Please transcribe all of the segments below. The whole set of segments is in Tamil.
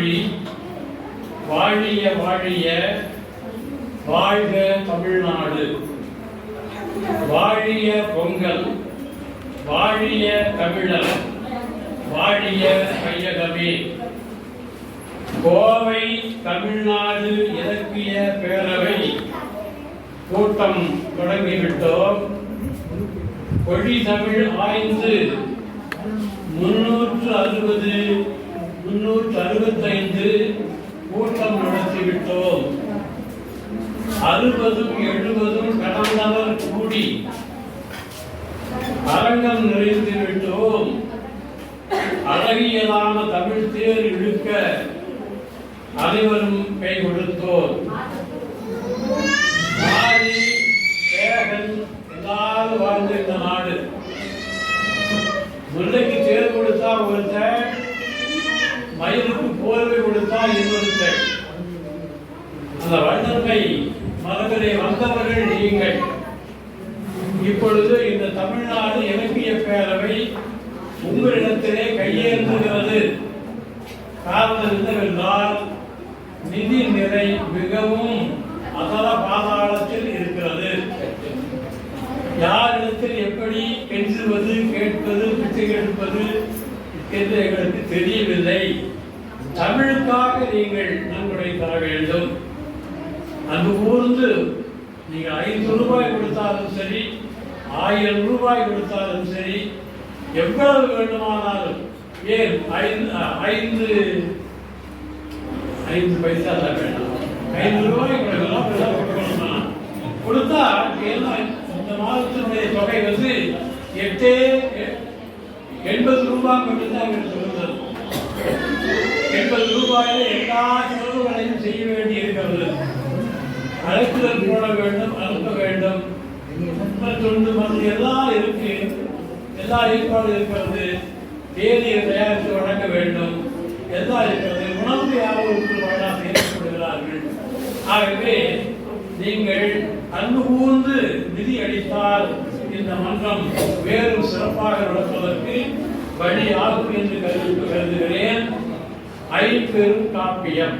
மொழி வாழிய வாழிய வாழ்க தமிழ்நாடு. வாழிய பொங்கல் வாழிய தமிழர் வாழிய கையகமே. கோவை தமிழ்நாடு இலக்கிய பேரவை கூட்டம் தொடங்கிவிட்டோம் கொடி தமிழ் ஆய்ந்து முன்னூற்று அறுபது முன்னூற்று அறுபத்தைந்து கூட்டம் நடத்திவிட்டோம். அறுபதும் எழுபதும் கடந்தவர் கூடி அரங்கம் நிறைந்து விட்டோம் அழகியலான தமிழ் தேர் இழுக்க அனைவரும் கை கொடுத்தோம். எல்லாரும் வாழ்ந்த இந்த நாடு முல்லைக்கு தேர் கொடுத்தா ஒருத்தன் மயிலுக்கு போர்வை கொடுத்தா இன்னொருத்தன் அந்த வண்ணத்தை மரபிலே வந்தவர்கள் நீங்கள் இப்பொழுது இந்த தமிழ்நாடு இலக்கிய பேரவை உங்களிடத்திலே கையேந்துகிறது. காரணம் என்னவென்றால் நிதி நிலை மிகவும் அதர பாதாளத்தில் இருக்கிறது. யாரிடத்தில் எப்படி கெஞ்சுவது கேட்பது பிச்சை எடுப்பது என்று எங்களுக்கு தெரியவில்லை. தமிழுக்காக நீங்கள் நன்கொடை தர வேண்டும். அங்கு கூர்ந்து நீங்கள் ஐந்து ரூபாய் கொடுத்தாலும் சரி ஆயிரம் ரூபாய் கொடுத்தாலும் சரி எவ்வளவு வேண்டுமானாலும். ஏன்? ஐந்து ஐந்து ஐந்து பைசா தான் வேண்டாம் ஐந்து ரூபாய் கொடுக்கலாம் இதெல்லாம் கொடுத்தா எல்லாம் இந்த மாதத்தினுடைய தொகை வந்து எட்டே எண்பது ரூபாய் மட்டும்தான் எங்களுக்கு சொல்லுங்கள் எண்பது ரூபாயில எல்லா செலவுகளையும் செய்ய வேண்டி இருக்கிறது அழைப்புதல் போட வேண்டும் அனுப்ப வேண்டும். தொண்டு மருந்து எல்லாம் இருக்கு. எல்லா ஏற்பாடு இருக்கிறது. வேதியை தயாரித்து வழங்க வேண்டும். எல்லாம் இருக்கிறது. உணவு யாருக்கு வேண்டாம் செயல்படுகிறார்கள் ஆகவே நீங்கள் அன்பு கூர்ந்து நிதி அளித்தால் இந்த மன்றம் வேறு சிறப்பாக நடப்பதற்கு வழி ஆகும் என்று கருது கருதுகிறேன் ஐம்பெரும் காப்பியம்.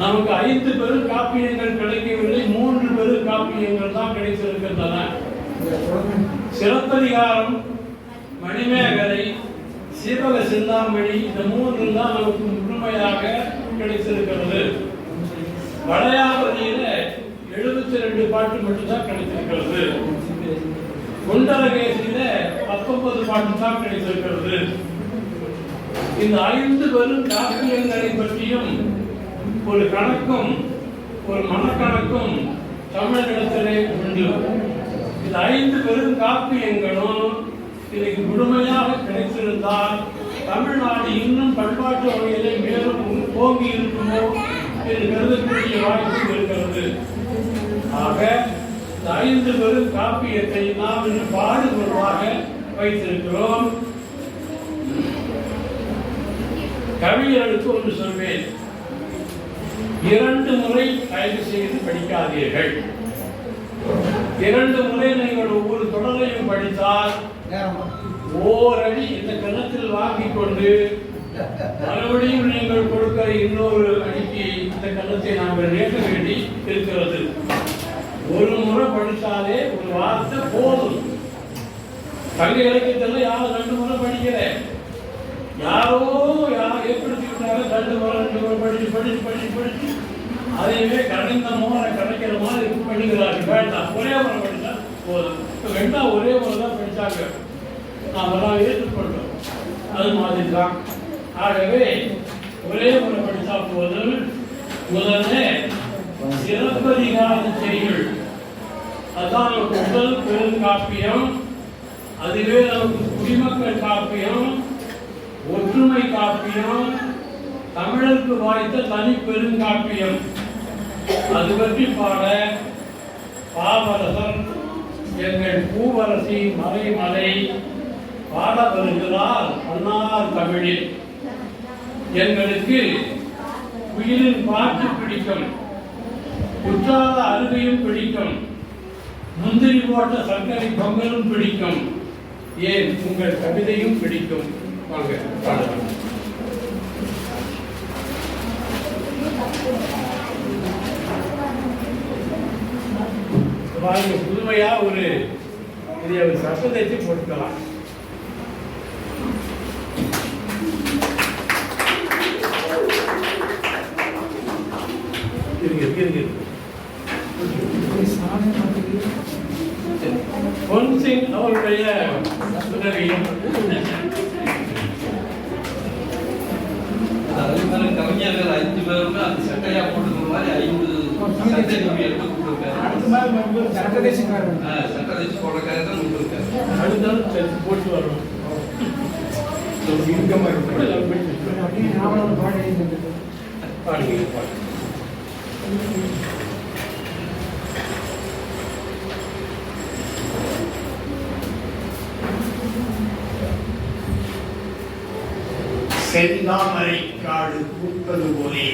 நமக்கு ஐந்து பெரும் காப்பியங்கள் கிடைக்கவில்லை மூன்று பெரும் காப்பியங்கள் தான் கிடைத்திருக்கின்றன. சிறப்பதிகாரம் மணிமேகலை சீவக சிந்தாமணி இந்த மூன்று தான் நமக்கு முழுமையாக கிடைத்திருக்கிறது. வளையாபதியில எழுபத்தி ரெண்டு பாட்டு மட்டும்தான் கிடைத்திருக்கிறது. குண்டலகேசியில பத்தொன்பது பாட்டு தான் கிடைத்திருக்கிறது. இந்த ஐந்து பெரும் காப்பியங்களை பற்றியும் ஒரு கணக்கும் ஒரு மனக்கணக்கும் தமிழகத்திலே உண்டு. இது ஐந்து பெரும் காப்பியங்களும் இன்னைக்கு முழுமையாக கிடைத்திருந்தால் தமிழ்நாடு இன்னும் பண்பாட்டு வகையிலே மேலும் ஓங்கி இருக்குமோ என்று கருதக்கூடிய வாய்ப்பு இருக்கிறது. ஆக இந்த ஐந்து பெரும் காப்பியத்தை நாம் இன்னும் பாடுபொருளாக வைத்திருக்கிறோம். கவிஞர்களுக்கு ஒன்று சொல்வேன். இரண்டு முறை தயவு செய்து படிக்காதீர்கள். இரண்டு முறை நீங்கள் ஒவ்வொரு தொடரையும் படித்தால் ஓரடி இந்த கணத்தில் வாங்கிக் கொண்டு மறுபடியும் நீங்கள் கொடுக்கிற இன்னொரு அடிக்கு இந்த கணத்தை நாங்கள் நேற்ற வேண்டி இருக்கிறது. ஒரு முறை படித்தாலே ஒரு வார்த்தை போதும். கல்வி இலக்கியத்தில் யாரும் ரெண்டு முறை படிக்கிறேன் யாரோ யார் எப்படி விட்டாங்க ரெண்டு முறை ரெண்டு முறை படிச்சு படிச்சு படிச்சு படிச்சு அதையவே கடந்த முறை கிடைக்கிற மாதிரி இது பண்ணிக்கிறாங்க வேண்டாம் ஒரே முறை படித்தா போதும். இப்போ வேண்டாம் ஒரே முறை தான் படித்தாங்க நாமெல்லாம் ஏற்றுக்கொண்டோம் அது மாதிரி தான் ஆகவே ஒரே முறை படித்தா போதும். முதல்ல சிறப்பதிகார செய்யுள். அதான் முதல் பெருங்காப்பியம். அதுவே நமக்கு குடிமக்கள் காப்பியம். ஒற்றுமை காப்பியம். தமிழருக்கு வாய்த்த தனி பெருங்காப்பியம். அது பற்றி பாட பாவரசர் எங்கள் பூவரசி மலைமலை பாட வருகிறார் அன்னார் தமிழில். எங்களுக்கு உயிரின் பாட்டு பிடிக்கும் குற்றால அருகையும் பிடிக்கும் முந்திரி போட்ட சர்க்கரை பொங்கலும் பிடிக்கும். ஏன்? உங்கள் கவிதையும் பிடிக்கும். வாங்க பாடலாம். புதுமையா ஒரு இதை ஒரு சத்தம் தைச்சு போட்டுக்கலாம். இருங்க இருங்க பொன்சிங் அவருடைய உதவியும் கலைஞர்கள் சட்டை நம்பி எடுத்து கொடுத்துருக்காரு சட்டை தச்சு பாடுங்க பாடுங்க செந்தாமரை காடு பூப்பது போலே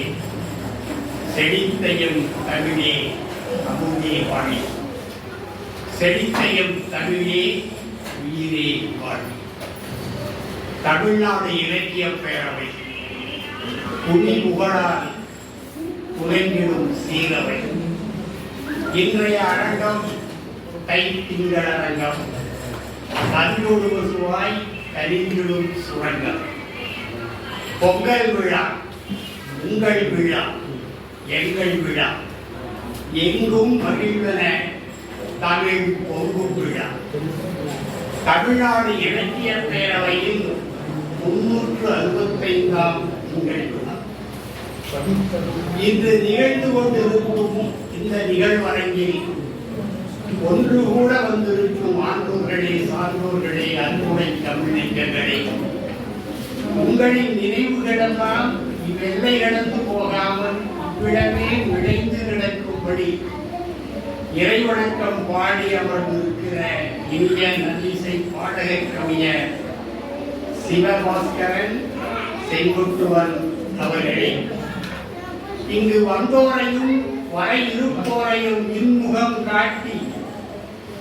செழித்தையும் தமிழே அமுதே வாழி செழித்தையும் தமிழே உயிரே வாழி தமிழ்நாடு இலக்கிய பேரவை. புனி புகழால் புலங்கிடும் சீரவை இன்றைய அரங்கம் கை திங்கள் அரங்கம். கல்லூடு சுவாய் கரிந்திடும் சுரங்கம். பொங்கல் விழா உங்கள் விழா. எங்கள் விழா எங்கும் மகிழ்வன தமிழ் பொங்கு விழா தமிழ்நாடு இலக்கிய பேரவையில் முன்னூற்று அறுபத்தைந்தாம் திங்கள் விழா இன்று நிகழ்ந்து கொண்டிருக்கும் இந்த நிகழ்வரங்கில் ஒன்று கூட வந்திருக்கும் ஆண்டோர்களே சான்றோர்களே அன்புடை தமிழ் நெஞ்சங்களே உங்களின் நினைவுகளெல்லாம் இவ்வெல்லை கடந்து போகாமல் இவ்விடமே விளைந்து கிடக்கும்படி இறைவணக்கம் பாடி அமர்ந்திருக்கிற இனிய நல்லிசை பாடக கவிஞர் சிவபாஸ்கரன் செங்குட்டுவன் அவர்களே. இங்கு வந்தோரையும் வர இருப்போரையும் இன்முகம் காட்டி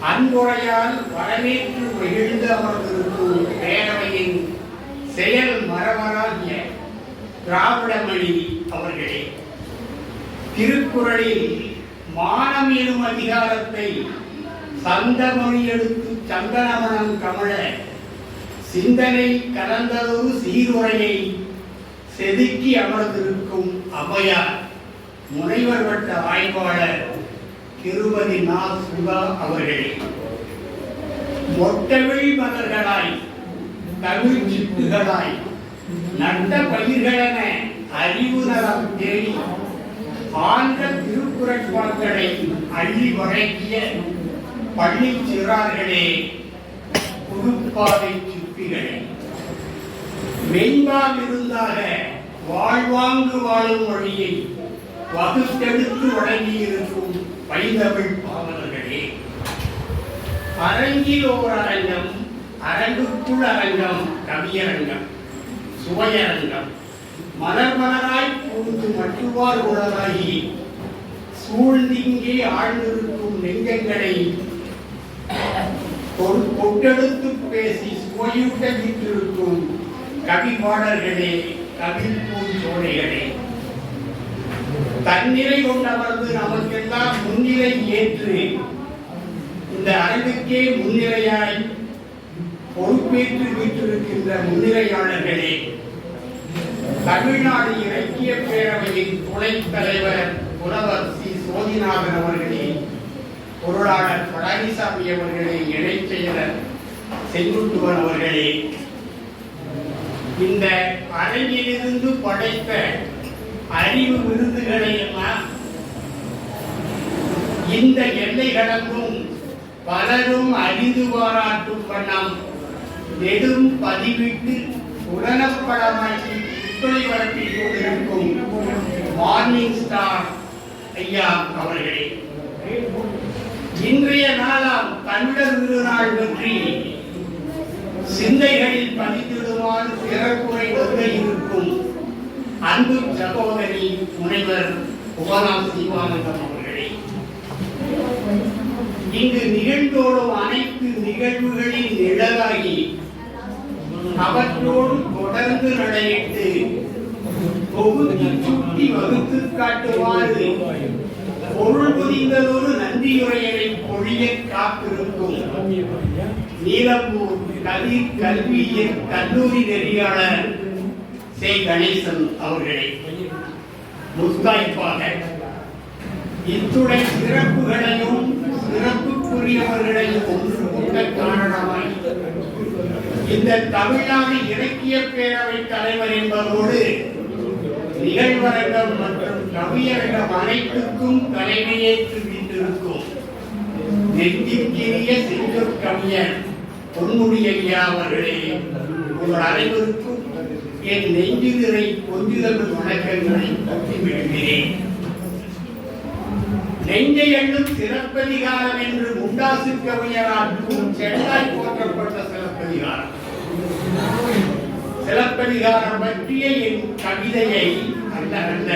அன்புரையால் வரவேற்று மகிழ்ந்து அமர்ந்திருக்கும் பேரவையின் செயல் மரபராகிய திராவிடமணி அவர்களே. திருக்குறளில் மானம் எனும் அதிகாரத்தை சந்தமொழி எடுத்து சந்தனமனம் கமழ சிந்தனை கலந்ததொரு சீருரையை செதுக்கி அமர்ந்திருக்கும் அவையார் முனைவர் வட்ட ஆய்வாளர் திருமதி நா. சுகா அவர்களே. மொட்டவிழ் மலர்களாய் தமிழ் சிட்டுகளாய் நட்ட பயிர்களென அறிவு நலம் தேடி ஆண்ட திருக்குறட்பாக்களை அள்ளி வழங்கிய பள்ளி சிறார்களே புதுப்பாதை சிற்பிகளே. சிப்பிகளே மெய்மாவிருந்தாக வாழ்வாங்கு வாழும் வழியை வகுத்தெடுத்து வழங்கியிருக்கும் பைந்தமிழ் பாவலர்களே அரங்கில் ஓர் அரங்கம் அரங்குக்குள் அரங்கம் கவியரங்கம் சுவையரங்கம். மலர் மலராய் பூந்து மட்டுவார் உலகாகி சூழ்ந்திங்கே ஆழ்ந்திருக்கும் நெஞ்சங்களை கொட்டெடுத்து பேசி சுவையூட்ட வீட்டிருக்கும் கவி பாடல்களே கவி பூஞ்சோலைகளே தன்னிலை கொண்டமர்ந்து நமக்கெல்லாம் முன்னிலை ஏற்று இந்த அறிவுக்கே முன்னிலையாய் பொறுப்பேற்று வீட்டிருக்கின்ற முன்னிலையாளர்களே. தமிழ்நாடு இலக்கிய பேரவையின் துணைத் தலைவர் புலவர் சி. சோதிநாதன் அவர்களே பொருளாளர் பழனிசாமி அவர்களே இணைச் செயலர் செங்குட்டுவன் அவர்களே இந்த அரங்கிலிருந்து படைத்த அறிவு விருதுகளை எல்லாம் இந்த எல்லை கடக்கும் பலரும் அறிந்து பாராட்டும் வண்ணம் நெடும் பதிவிட்டு உடனப்படமாக்கி துணை வரப்பில் கொண்டிருக்கும் மார்னிங் ஸ்டார் ஐயா அவர்களே இன்றைய நாளாம் தமிழர் திருநாள் பற்றி சிந்தைகளில் பதித்திடுமாறு சிறப்புரை ஒருங்க இருக்கும் அன்பு சகோதரி முனைவர் உபராம் சிவானந்தம் அவர்களே இங்கு நிகழ்ந்தோடும் அனைத்து நிகழ்வுகளின் நிழலாகி அவற்றோடு தொடர்ந்து நடையிட்டு தொகுதி சுட்டி வகுத்து காட்டுவாறு. பொருள் புரிந்ததொரு நன்றியுரையரை பொழிய காத்திருக்கும் நீலப்பூர் கவி கல்வியின் கல்லூரி நெறியாளர் சே கணேசன் அவர்களை முத்தாய்ப்பாக. இத்துடன் சிறப்புகளையும் சிறப்புக்குரியவர்களையும் ஒன்று கூட்ட காரணமாய் இந்த தமிழ்நாடு இலக்கிய பேரவை தலைவர் என்பதோடு நிகழ்வரங்கம் மற்றும் கவியரங்கம் அனைத்துக்கும் தலைமையேற்று வீட்டிருக்கும். நெஞ்சுக்கிரிய செஞ்சொற் கவிஞர் பொன்முடி ஐயா அவர்களே உங்கள் அனைவருக்கும் என் நெஞ்சு கொஞ்சுதல் வணக்கங்களை பற்றி விடுகிறேன் நெஞ்சை எண்ணும் சிறப்பதிகாரம் என்று முண்டாசு கவிஞரால் செல்ல போற்றப்பட்ட சிறப்பதிகாரம் சிலப்பதிகாரம் பற்றிய என் கவிதையை அல்ல அல்ல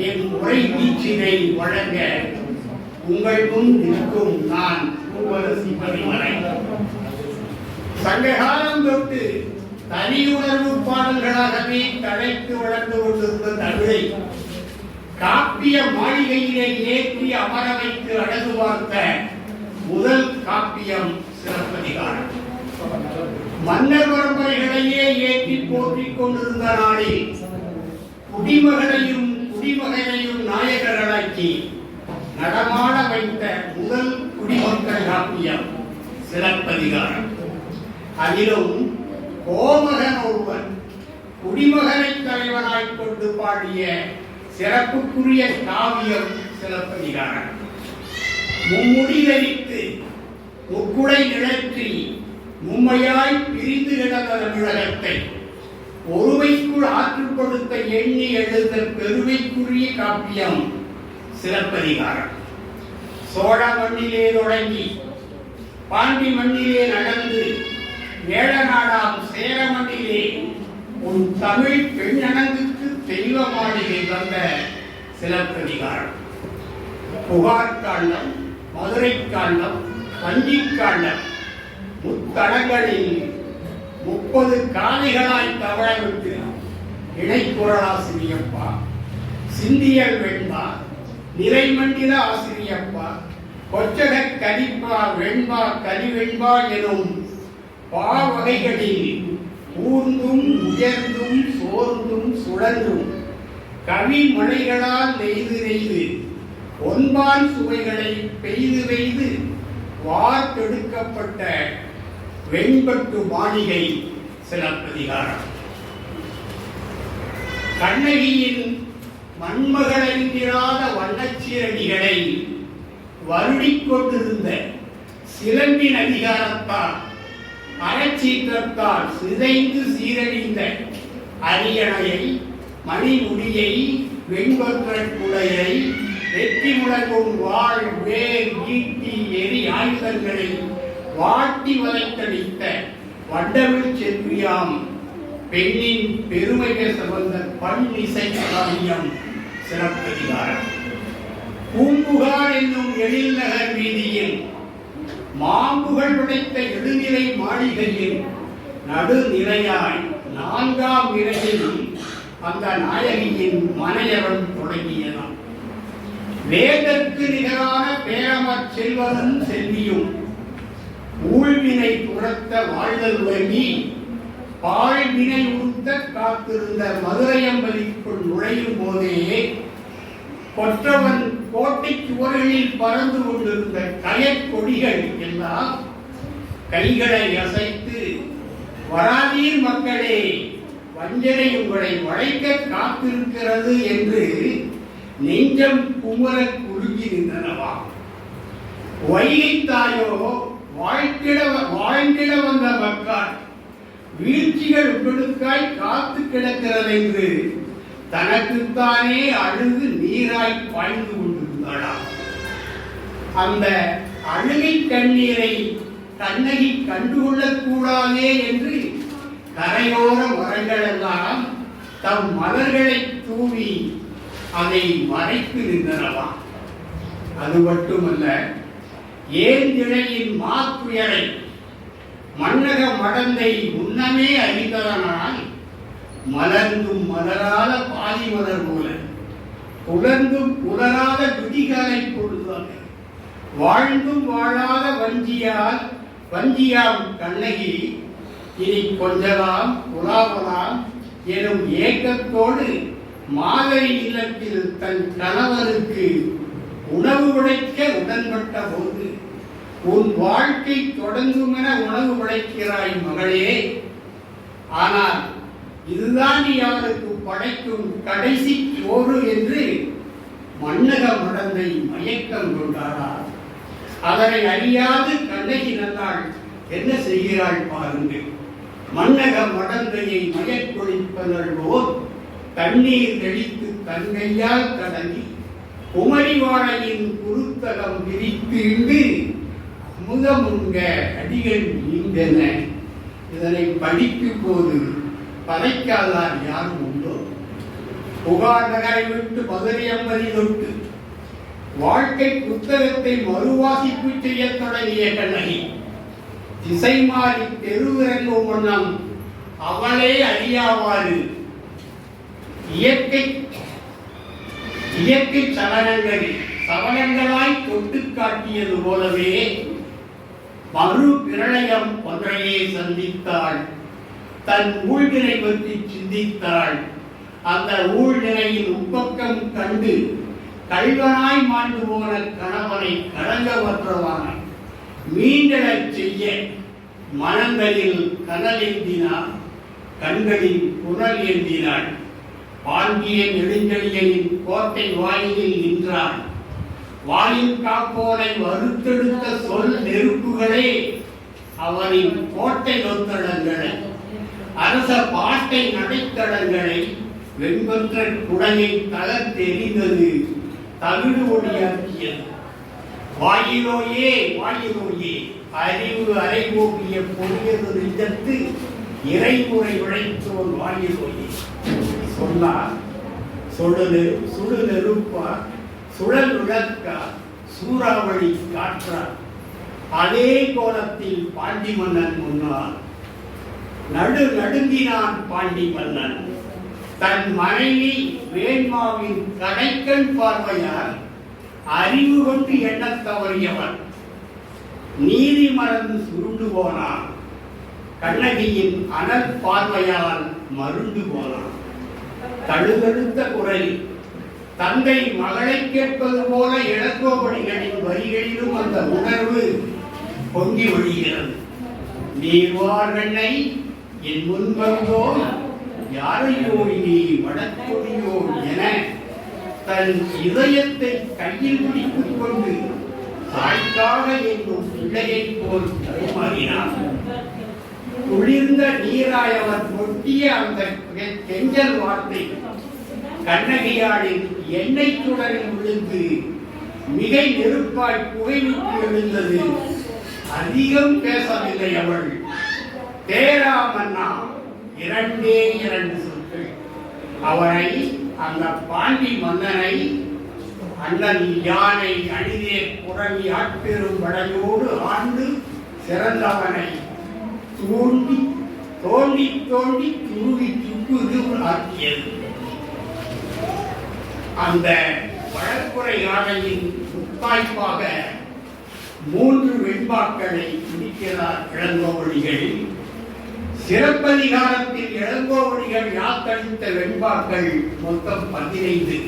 என் உரை வீச்சினை வழங்க உங்கள் முன் நிற்கும் நான் பூவரசி பரிமலை சங்ககாலம் தொட்டு தனியுணர்வு பாடல்களாகவே தழைத்து வளர்ந்து கொண்டிருந்த தமிழை காப்பிய மாளிகையிலே ஏற்றி அமர வைத்து அழகு பார்த்த முதல் காப்பியம் சிறப்பதிகாரம் மன்னர் பரம்பரைகளையே ஏற்றி போற்றிக் கொண்டிருந்த நாளில் குடிமகனையும் குடிமகனையும் நாயகர்களாக்கி நடமாட வைத்த முதல் குடிமக்கள் காப்பியம் சிலப்பதிகாரம். அதிலும் கோமகன் ஒருவன் குடிமகனை தலைவனாய் கொண்டு பாடிய சிறப்புக்குரிய காவியம் சிலப்பதிகாரம். மும்முடிகரித்து முக்குடை நிழற்றி உண்மையாய் பிரிந்து கிடந்த தமிழகத்தை ஒருமைக்குள் ஆற்றுக் கொடுத்த எண்ணி எழுந்த பெருமைக்குரிய காப்பியம் சிலப்பதிகாரம். சோழ மண்ணிலே தொடங்கி பாண்டி மண்ணிலே நடந்து வேடநாடாம் சேர மண்ணிலே உன் தமிழ் பெண்ணனங்குக்கு தெய்வ மாளிகை தந்த சிலப்பதிகாரம். புகார் காண்டம் மதுரை காண்டம் வஞ்சி காண்டம் முத்தடங்களில் முப்பது காணிகளாய் தவழவிட்டு இணைக்குரலாசிரியப்பா சிந்தியல் வெண்பா நிறைமண்டில ஆசிரியப்பா. கொச்சக கரிப்பா வெண்பா கலிவெண்பா எனும் பாவகைகளில் ஊர்ந்தும் உயர்ந்தும் சோர்ந்தும் சுழன்றும் கவி மழைகளால் நெய்து நெய்து ஒன்பான் சுவைகளை பெய்து பெய்து வார்த்தெடுக்கப்பட்ட வெண்பட்டு மாளிகை சிலப்பதிகாரம் கண்ணகியின் மண்மகளென்கிறாத வண்ணச்சீரடிகளை வருடிக் கொண்டிருந்த சிலம்பின் அதிகாரத்தால் அறச்சீற்றத்தால் சிதைந்து சீரழிந்த அரியணையை மணிமுடியை வெண்பொற்றக் வெற்றி முழங்கும் வாழ் வேர் ஈட்டி எரி ஆயுதங்களை வாட்டி வளைத்தடித்த வண்டமிழ் செல்வியாம் பெண்ணின் பெருமைகள் பேச வந்த பண் இசை காவியம் சிறப்பதிகாரம். பூம்புகார் என்னும் எழில் நகர் வீதியில் மாம்புகள் உடைத்த எழுநிலை மாளிகையில் நடுநிலையாய் நான்காம் நிலையிலும் அந்த நாயகியின் மனையவன் தொடங்கியதாம். வேதற்கு நிகரான பேரமற் செல்வனும் செல்வியும் ஊழ்வினை துரத்த வாழ்தல் வேண்டி பாழ்வினை உறுத்த காத்திருந்த மதுரையம்பதிக்குள் நுழையும் போதே கொற்றவன் கோட்டை சுவர்களில் பறந்து கொண்டிருந்த கயற்கொடிகள் எல்லாம் கைகளை அசைத்து வராதீர் மக்களே வஞ்சனை உங்களை வளைக்க காத்திருக்கிறது என்று நெஞ்சம் குமர குறுகி நின்றனவா? வைகை தாயோ வாழ்த்திட வாழ்ந்திட வந்த மக்கள் வீழ்ச்சிகள் உங்களுக்காய் காத்து கிடக்கிறது என்று தனக்குத்தானே அழுது நீராய் பாய்ந்து கொண்டிருந்தாளா அந்த அழுகை கண்ணீரை கண்ணகி கண்டுகொள்ளக் கூடாதே என்று கரையோர மரங்களெல்லாம் தம் மலர்களை தூவி அதை மறைத்து நின்றனவாம். அது மட்டுமல்ல ஏந்திழையின் மாத்துயரை மன்னக மடந்தை உண்ணமே அறிந்ததனால் மலர்ந்தும் மலராத பாதி மலர் போல புலர்ந்தும் புலராத விதிகளை பொழுதாக வாழ்ந்தும் வாழாத வஞ்சியால் வஞ்சியாம் கண்ணகி இனி கொஞ்சலாம் புலாவலாம் எனும் ஏக்கத்தோடு மாதிரி இல்லத்தில் தன் கணவருக்கு உணவு உடைக்க உடன்பட்ட போது உன் வாழ்க்கை தொடங்கும் என உணவு உழைக்கிறாய் மகளே. ஆனால் இதுதான் நீ அவருக்கு படைக்கும் கடைசி சோறு என்று மன்னக மடந்தை மயக்கம் கொண்டாரா அதனை அறியாது கண்ணகி நல்லாள் என்ன செய்கிறாள் பாருங்கள். மன்னக மடந்தையை மயக்கொழிப்பதற்கோர் தண்ணீர் தெளித்து தங்கையால் கடங்கி குமரிவாழையின் குருத்தகம் விரித்து அமுதமுங்க அடிகள் நீண்டன இதனை படிக்கும் போது பதைக்காதார் யாரும் உண்டோ? புகார் நகரை விட்டு மதுரை அம்பதி தொட்டு வாழ்க்கை புத்தகத்தை மறுவாசிப்பு செய்ய தொடங்கிய கண்ணகி திசை மாறி தெருவிறங்கும் வண்ணம் அவளே அறியாவாறு இயற்கை இயற்கை சலனங்கள் சவனங்களாய் தொட்டு காட்டியது போலவே மறு பிரளயம் ஒன்றையே சந்தித்தாள். தன் ஊழ்நிலை பற்றி சிந்தித்தாள். அந்த ஊழ்நிலையின் உப்பக்கம் கண்டு கல்வனாய் மாண்டு போன கணவனை கலங்கவற்றவான மீண்டெழச் செய்ய மனங்களில் கனல் ஏந்தினாள் கண்களில் குரல் ஏந்தினாள். பாண்டியன் நெடுஞ்செழியனின் கோட்டை வாயிலில் நின்றாள். வாயின் காப்போரை வறுத்தெடுத்த சொல் நெருப்புகளே அவரின் கோட்டை நொத்தடங்களை அரச பாட்டை நடைத்தடங்களை வெண்பற்ற குடையை தகர்த்தெறிந்தது தவிடு ஒளியாக்கியது வாயிலோயே வாயிலோயே அறிவு அரைபோக்கிய பொறியது நிஜத்து இறைமுறை உழைத்தோன் வாயிலோயே. சொன்னார். சுழலு சுடு நெருப்பா சுழல் விளக்கா சூறாவளி காற்றான். அதே கோலத்தில் பாண்டி மன்னன். முன்னார் நடு நடுங்கினான் பாண்டி மன்னன் தன் மனைவி வேண்மாவின் கடைக்கண் பார்வையால் அறிவு கொண்டு எண்ணத் தவறியவன். நீதி மறந்து சுருண்டு போனான். கண்ணகியின் அனல் பார்வையால் மருண்டு போனான். தழுதழுத்த குரலில் தந்தை மகளை கேட்பது போல இளங்கோவடிகளின் வரிகளிலும் அந்த உணர்வு பொங்கி ஒழிகிறது. நீர்வார் வெண்ணை என் முன்பந்தோ யாரையோ நீ வடக்கொடியோ என தன் இதயத்தை கையில் பிடித்துக் கொண்டு தாய்க்காக என்னும் பிள்ளையை போல் தருமாறினார் குளிர்ந்த நீராயவர் கொட்டிய அந்த கெ- கெஞ்சல் வார்த்தை கண்ணகியாளின் எண்ணெய் சுடரில் விழுந்து மிகை நெருப்பாய் புகைவிட்டு எழுந்தது. அதிகம் பேசவில்லை அவள். தேராமன்னா இரண்டே இரண்டு சொற்கள். அவரை அந்த பாண்டி மன்னனை அண்ணன் யானை அணிதே புறவி ஆட்பெரும் படையோடு ஆண்டு சிறந்தவனை தூண்டி தோண்டி தோண்டி துருவி துப்பு ஆக்கியது அந்த வழக்குறை யானையின் முத்தாய்ப்பாக மூன்று வெண்பாக்களை முடிக்கிறார் இளங்கோவடிகள். சிறப்பதிகாரத்தில் இளங்கோவடிகள் யாத்தளித்த வெண்பாக்கள் மொத்தம் பதினைந்து.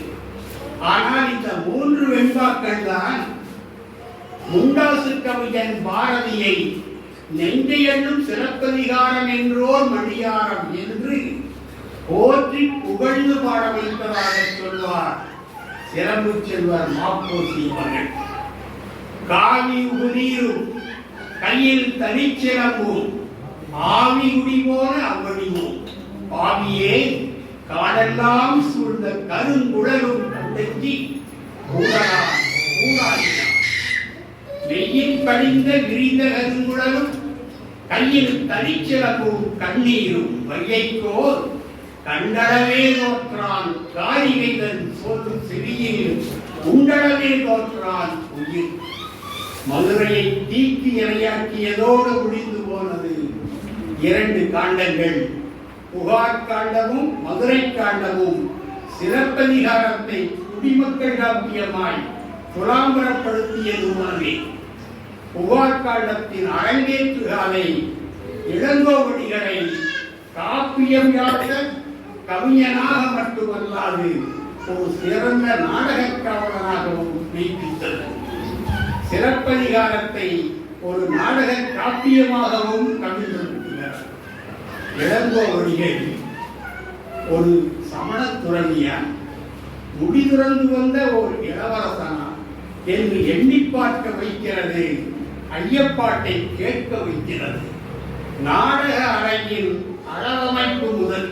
ஆனால் இந்த மூன்று வெண்பாக்கள் தான் முண்டாசு கவிஞன் பாரதியை நெஞ்சையெண்ணும் சிறப்பதிகாரம் என்றோர் மணியாரம் என்று போற்றி புகழ்ந்து பாட வைப்பதாக சொல்வார். சிறப்பு செல்வர் மாப்போசி அவர்கள் காவி உகுநீரும் கையில் தனிச்சிறப்பும் ஆவி உடிவோன அவ்வடிவோம். பாவியே காடெல்லாம் சூழ்ந்த கருங்குழலும் கண்டஞ்சி வெயில் படிந்த விரிந்த கருங்குழலும் கையில் தனிச்சிறப்பும் கண்ணீரும் வையைக்கோர் கண்டளவே தோற்றான் காரிகைகள் சொல்லும் சிறியில் உண்டளவே தோற்றான் உயிர். மதுரையை தீக்கி இரையாக்கியதோடு முடிந்து போனது. இரண்டு காண்டங்கள். புகார் காண்டமும் மதுரை காண்டமும். சிறப்பதிகாரத்தை குடிமக்கள் காப்பியமாய் துலாம்பரப்படுத்தியது உணவே புகார் காண்டத்தின் அரங்கேற்றுகாலை இளங்கோவடிகளை காப்பியம் யாக்க கவிஞனாக மட்டுமல்லாது ஒரு சிறந்த நாடகக்காவலனாகவும் மெய்ப்பித்தது. சிறப்பதிகாரத்தை ஒரு நாடக காப்பியமாகவும் கவிழ்ந்திருக்கிறார். இளங்கோவடிகள் ஒரு சமண துறவியா முடிதுறந்து வந்த ஒரு இளவரசனா என்று எண்ணி பார்க்க வைக்கிறது ஐயப்பாட்டை கேட்க வைக்கிறது. நாடக அரங்கின் அளவமைப்பு முதல்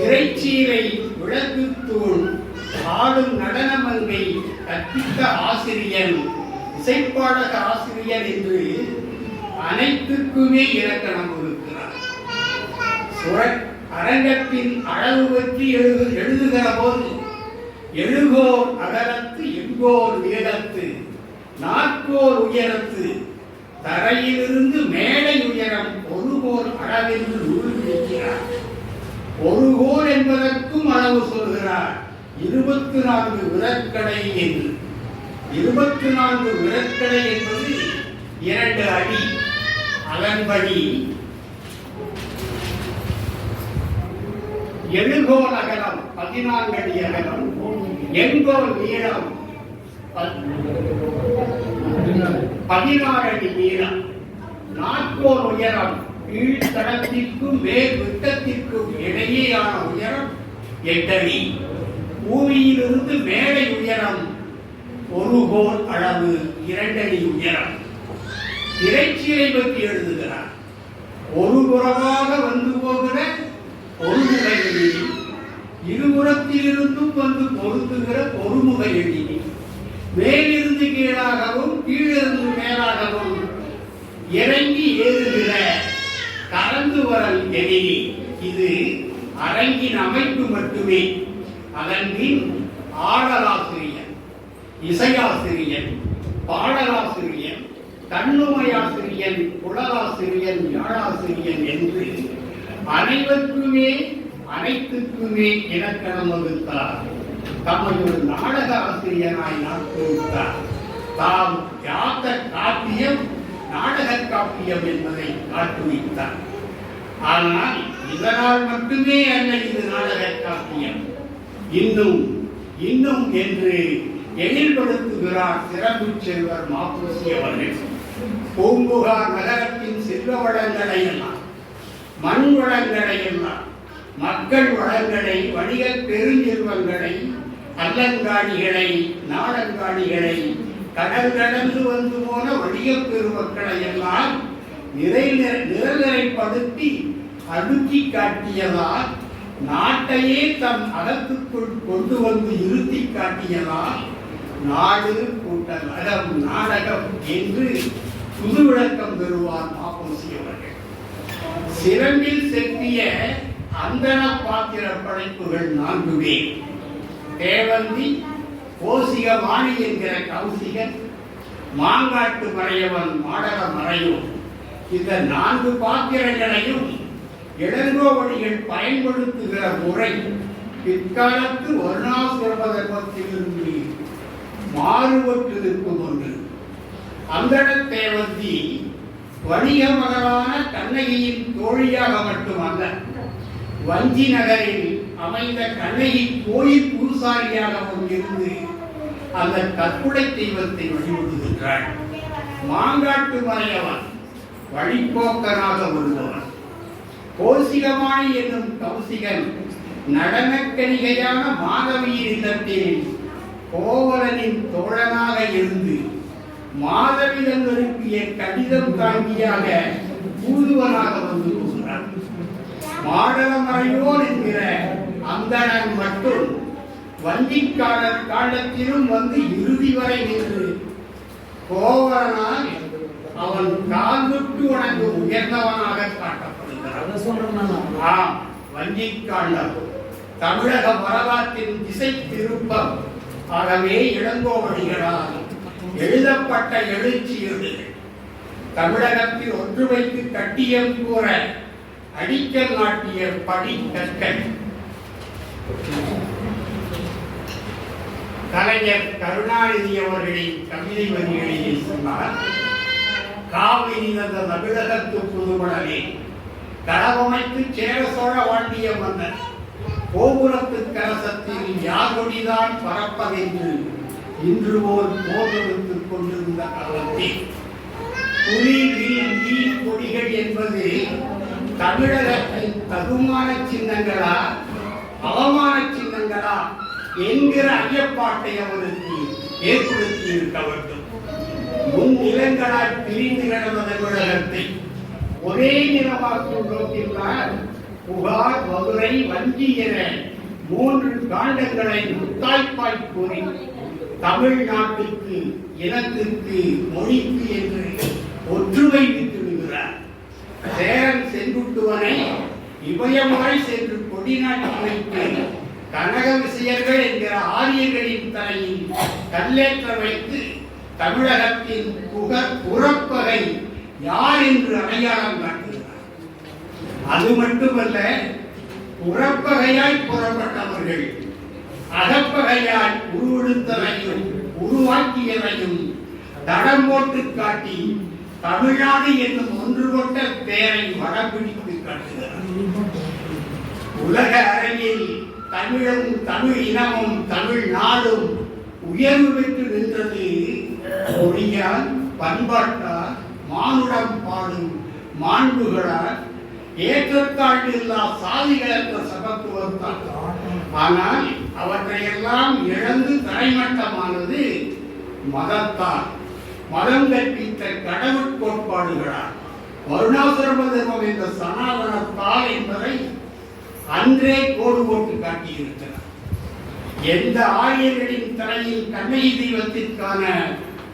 திரைச்சீலை விளக்கு தூண் ஆடும் நடனமங்கை கற்பித்த ஆசிரியன் இசைப்பாடக ஆசிரியர் என்று அனைத்துக்குமே இலக்கணம் இருக்கிறார் சுர- அரங்கத்தின் அளவு பற்றி எழுது எழுதுகிற போது எழுகோர் அகலத்து எங்கோர் உயரத்து நாற்கோர் உயரத்து தரையிலிருந்து மேடை உயரம் ஒருகோர் அளவென்று நூல் இருக்கிறார் ஒரு கோல் என்பதற்கும் அளவு சொல்கிறார். இருபத்தி நான்கு விரற்கடை என்று. இருபத்தி நான்கு விரற்கடை என்பது இரண்டு அடி அதன்படி எழுகோல் அகலம் பதினான்கு அடி அகலம் எண்கோல் நீளம் பதினாறு அடி நீளம் நாற்கோல் உயரம் கீழ்த்தளத்திற்கும் மேல் விட்டத்திற்கும் இடையேயான உயரம் எட்டடி. பூமியிலிருந்து மேடை உயரம் ஒரு கோல் அளவு இரண்டடி உயரம். இறைச்சியை பற்றி எழுதுகிறார். ஒரு புறமாக வந்து போகிற ஒருமுக எழினி இருபுறத்திலிருந்தும் வந்து பொருந்துகிற ஒருமுக எழினி மேலிருந்து கீழாகவும் கீழிருந்து மேலாகவும் இறங்கி ஏறுகிற திருவரல் வரல் இது அரங்கின் அமைப்பு மட்டுமே. அதன் பின் ஆடலாசிரியர் இசையாசிரியர் பாடலாசிரியர் கண்ணுமையாசிரியன் புலராசிரியன் யாழாசிரியன் என்று அனைவருக்குமே அனைத்துக்குமே இலக்கணம் வகுத்தார். தமது ஒரு நாடக ஆசிரியராய் நாட்கொடுத்தார் தாம் யாத்த காப்பியம் நாடக காப்பியம் என்பதை காட்டுவித்தார். ஆனால் இதனால் மட்டுமே அல்ல இது நாடக காப்பியம். இன்னும் இன்னும் என்று எழில்படுத்துகிறார் சிறப்பு செல்வர் மாப்போசி அவர்கள். பூம்புகார் நகரத்தின் செல்வ வளங்களை எல்லாம் மண் வளங்களை எல்லாம் மக்கள் வளங்களை வணிக பெருஞ்செல்வங்களை அல்லங்காடிகளை நாடங்காடிகளை கடல் கடந்து வந்து போன வணிக பெருமக்களை எல்லாம் நிறை நிரநிலைப்படுத்தி அடுக்கி காட்டியதால் நாட்டையே தம் அடத்துக்குள் கொண்டு வந்து இருத்தி காட்டியதால் நாடு கூட்டல் நடம் நாடகம் என்று புது விளக்கம் பெறுவார் மாப்போசி அவர்கள். சிறம்பில் செப்பிய அந்தன பாத்திர படைப்புகள் நான்குவே. தேவந்தி கோசிக வாணி என்கிற கௌசிகன் மாங்காட்டு மறையவன் மாடல மறையோன். இந்த நான்கு பாத்திரங்களையும் இளங்கோவடிகள் பயன்படுத்துகிற முறை பிற்காலத்து வருணாசுரப தர்மத்திலிருந்து மாறுபட்டு நிற்கும் ஒன்று. அந்தன தேவதி வணிக மகளான கண்ணகியின் தோழியாக மட்டுமல்ல வஞ்சி நகரில் அமைந்த கண்ணகி கோயில் பூசாரியாகவும் இருந்து அந்த கற்புடை தெய்வத்தை வழிபடுகின்றாள். மாங்காட்டு மலையவன் வழிபோக்கனாக வருபவன் கோசிகமாய் என்னும் கௌசிகன் நடனக்கணிகையான மாதவியின் இல்லத்தில் கோவலனின் தோழனாக இருந்து மாதவிதன் அனுப்பிய கடிதம் தாங்கியாக தூதுவனாக வந்து போகிறான். மாடலமறையோர் என்கிற அந்தணன் மட்டும் வந்திக்காரர் காலத்திலும் வந்து இறுதி வரை நின்று கோவலனாக அவன் கால் தொட்டு வணங்கும் உயர்ந்தவனாக காட்டப்படுகிறான். ஆம் வஞ்சிக்காண்டம் தமிழக வரலாற்றின் திசை திருப்பம் ஆகவே இளங்கோவடிகளால் எழுதப்பட்ட எழுச்சி எழுது தமிழகத்தில் ஒற்றுமைக்கு கட்டியம் கூற அடிக்கல் நாட்டிய படி கற்கள் கலைஞர் கருணாநிதி அவர்களின் கவிதை வரிகளிலே சொன்னார் காவிரி தந்த தமிழகத்து புதுமணலே கடவமைத்து சேர சோழ வாண்டிய மன்னர் கோபுரத்து கலசத்தில் யாகொடிதான் பறப்பதென்று இன்று ஓர் போர் எடுத்துக் கொண்டிருந்த காலத்தில் புலி வில் கொடிகள் என்பது தமிழகத்தின் தகுமான சின்னங்களா? அவமான சின்னங்களா? என்கிற ஐயப்பாட்டை அவருக்கு ஏற்படுத்தி இருக்க வேண்டும். முன் நிலங்களால் பிரிந்து கிடந்த தமிழகத்தை ஒரே நிலமாக்கும் நோக்கினால் புகார் மதுரை வஞ்சி என மூன்று காண்டங்களை முத்தாய்ப்பாய் கூறி தமிழ்நாட்டுக்கு இனத்திற்கு மொழிக்கு என்று ஒற்றுமை விட்டுவிடுகிறார் சேரன் செங்குட்டுவனை இமயமாய் சென்று கொடிநாட்டி வைத்து கனக விசையர்கள் என்கிற ஆரியர்களின் தலையில் கல்லேற்ற வைத்து தமிழகத்தின் புகழ் புறப்பகை யார் என்று அடையாளம் காட்டுகிறார். அது மட்டுமல்ல புறப்பகையாய் புறப்பட்டவர்கள் அகப்பகையால் உருவெடுத்தவையும் உருவாக்கியவையும் தடம் போட்டு காட்டி தமிழ்நாடு என்னும் ஒன்று கொண்ட பெயரை வடபிடித்து காட்டுகிறார். உலக அரங்கில் தமிழும் தமிழ் இனமும் தமிழ் நாடும் உயர்வு பெற்று நின்றது மொழியால் பண்பாட்டால் மானுடம் பாடும் மாண்புகளால் ஏற்றத்தாழ்வு இல்லா சாதிகளற்ற சமத்துவத்தால் ஆனால் அவற்றையெல்லாம் இழந்து தரைமட்டமானது மதத்தால். மதம் கற்பித்த கடவுள் கோட்பாடுகளால். வருணாசிரம தர்மம் என்ற சனாதனத்தால் என்பதை அன்றே கோடு போட்டு காட்டியிருக்கிறார். எந்த ஆயர்களின் தலையில் கண்ணகி தெய்வத்திற்கான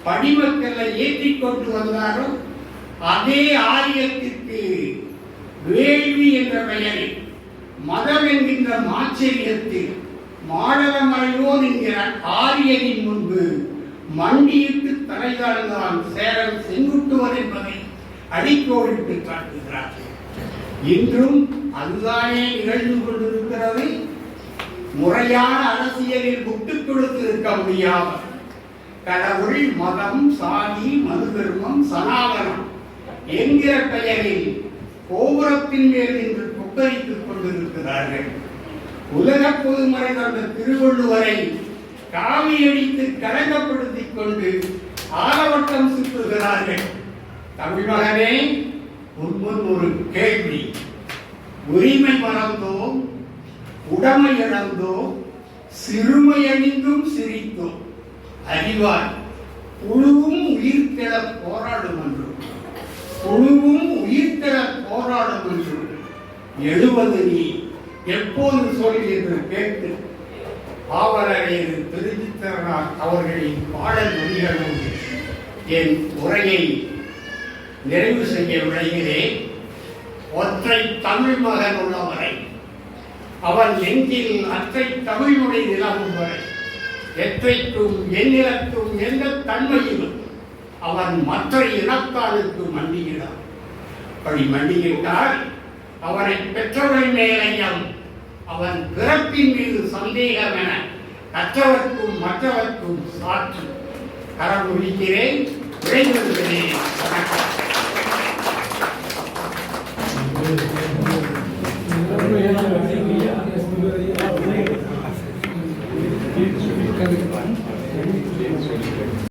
படிமக்களை ஏற்றிக் கொண்டு வந்தாரோ அதே ஆரியத்திற்கு வேள்வி என்ற பெயரில் மதம் என்கின்ற மாச்சரியத்தில் மாடலமறையோன் என்கிற ஆரியனின் முன்பு மண்டியிட்டு தலைதாழ்ந்தான் சேரன் செங்குட்டுவன் என்பதை அடிக்கோடிட்டு காட்டுகிறார்கள். இன்றும் அதுதானே நிகழ்ந்து கொண்டிருக்கிறது? முறையான அரசியலில் விட்டுக் கொடுத்து இருக்க முடியாமல் கடவுள் மதம் சாதி மது தர்மம் சனாதனம் என்கிற பெயரில் கோபுரத்தின் மேல் இன்று கொக்கரித்துக் கொண்டிருக்கிறார்கள். உலக பொதுமறை தந்த திருவள்ளுவரை காவி அடித்து கலங்கப்படுத்திக் கொண்டு ஆலவட்டம் சுற்றுகிறார்கள். தமிழ் மகனே ஒரு கேள்வி. உரிமை மறந்தோம் உடமை இழந்தோம் சிறுமை அணிந்தும் சிரித்தோம் அறிவார் புழுவும் உயிர்த்தெழ போராடும் என்றும் புழுவும் உயிர்த்தெழ போராடும் என்றும் எழுவது நீ எப்போது சொல் என்று கேட்டு பாவலரேறு திருச்சித்திரனார் அவர்களின் பாடல் வரிகளோடு என் உரையை நிறைவு செய்ய விளைகிறேன் ஒற்றை தமிழ் மகன் உள்ளவரை அவன் எங்கில் அற்றை தமிழ் நிலவும் வரை எத்தைக்கும் எண்ணிலக்கும் எந்த தன்மையிலும் அவன் மற்ற இனத்தாருக்கு மண்டியிடான் அப்படி மண்டியிட்டால் அவனை பெற்றவரின் மேலையும் அவன் பிறப்பின் மீது சந்தேகம் என கற்றவர்க்கும் மற்றவர்க்கும் சாற்று கரம் முடிக்கிறேன் விளைந்திருக்கிறேன் வணக்கம்.